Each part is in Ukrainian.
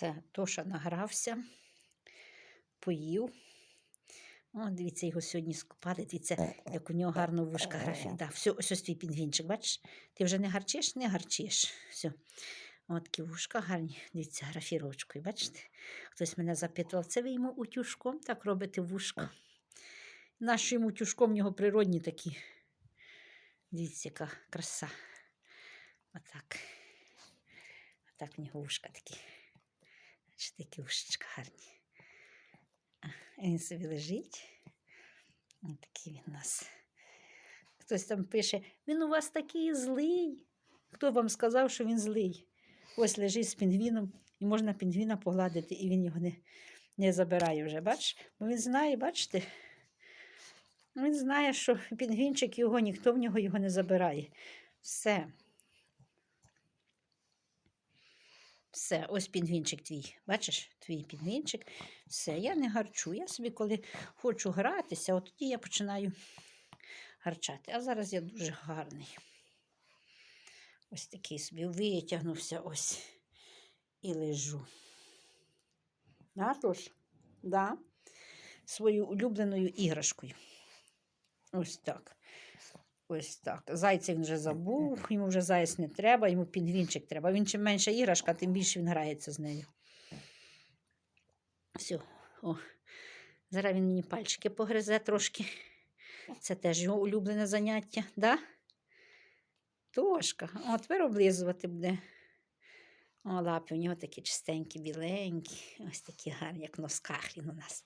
Це Тоша награвся, поїв. О, дивіться, його сьогодні скупали. Дивіться, як у нього гарно вушка графі. Да, все, ось ось твій пінгвінчик, бачиш? Ти вже не гарчиш? Не гарчиш. Все. От такі вушка гарні. Дивіться, графіровочкою, бачите? Хтось мене запитував, це ви йому утюжком так робите вушка? Нащо йому утюжком, в нього природні такі. Дивіться, яка краса. Отак. Отак в нього вушка такі. Бачите, такі вушечка гарні. Він собі лежить. Такий він у нас. Хтось там пише, він у вас такий злий. Хто вам сказав, що він злий? Ось лежить з пінгвіном, і можна пінгвіна погладити, і він його не, не забирає вже. Бачиш? Бо він знає, бачите? Він знає, що пінгвінчик його, ніхто в нього його не забирає. Все. Все, ось пінгвінчик твій. Бачиш, твій пінгвінчик. Все, я не гарчу. Я собі, коли хочу гратися, от тоді я починаю гарчати. А зараз я дуже гарний. Ось такий собі витягнувся ось і лежу. Да, Да. Свою улюбленою іграшкою. Ось так. Ось так. Зайця він вже забув, йому вже заяць не треба, йому пінгвінчик треба. Він чим менша іграшка, тим більше він грається з нею. Все. О. Зараз він мені пальчики погризе трошки. Це теж його улюблене заняття, да? Тошка. О, тепер облизувати буде. О, лапи у нього такі чистенькі, біленькі, ось такі гарні, як в носках він у нас.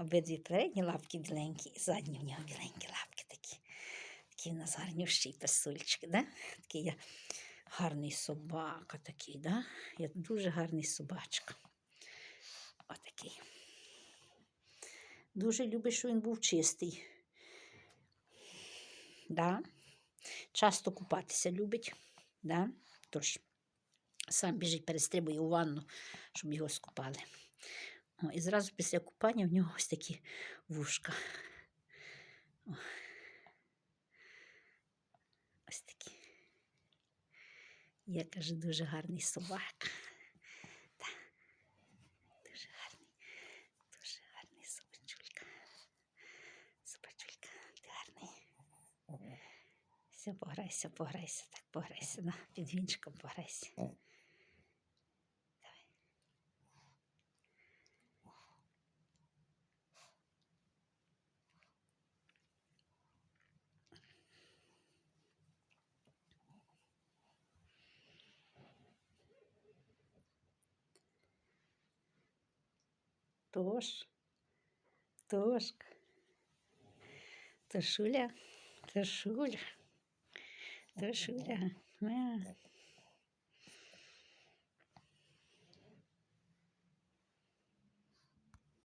Обидві передні лапки біленькі, і задні в нього біленькі лапки такі. У песульчики, да? Такий я гарний собака такий, да? Я дуже гарний собачка. Отакий. Дуже любить, що він був чистий. Да? Часто купатися любить. Да? Тож сам біжить, перестрибує у ванну, щоб його скупали. О, і зразу після купання в нього ось такі вушка. О. Ось такі. Я кажу, дуже гарний собака. Да. Дуже гарний, дуже гарний собачулька. Собачулька, ти гарний. Все, пограйся, пограйся, так пограйся. На, під вінчиком пограйся. Тош, Тошка, Тошуля, Тошуля, Тошуля.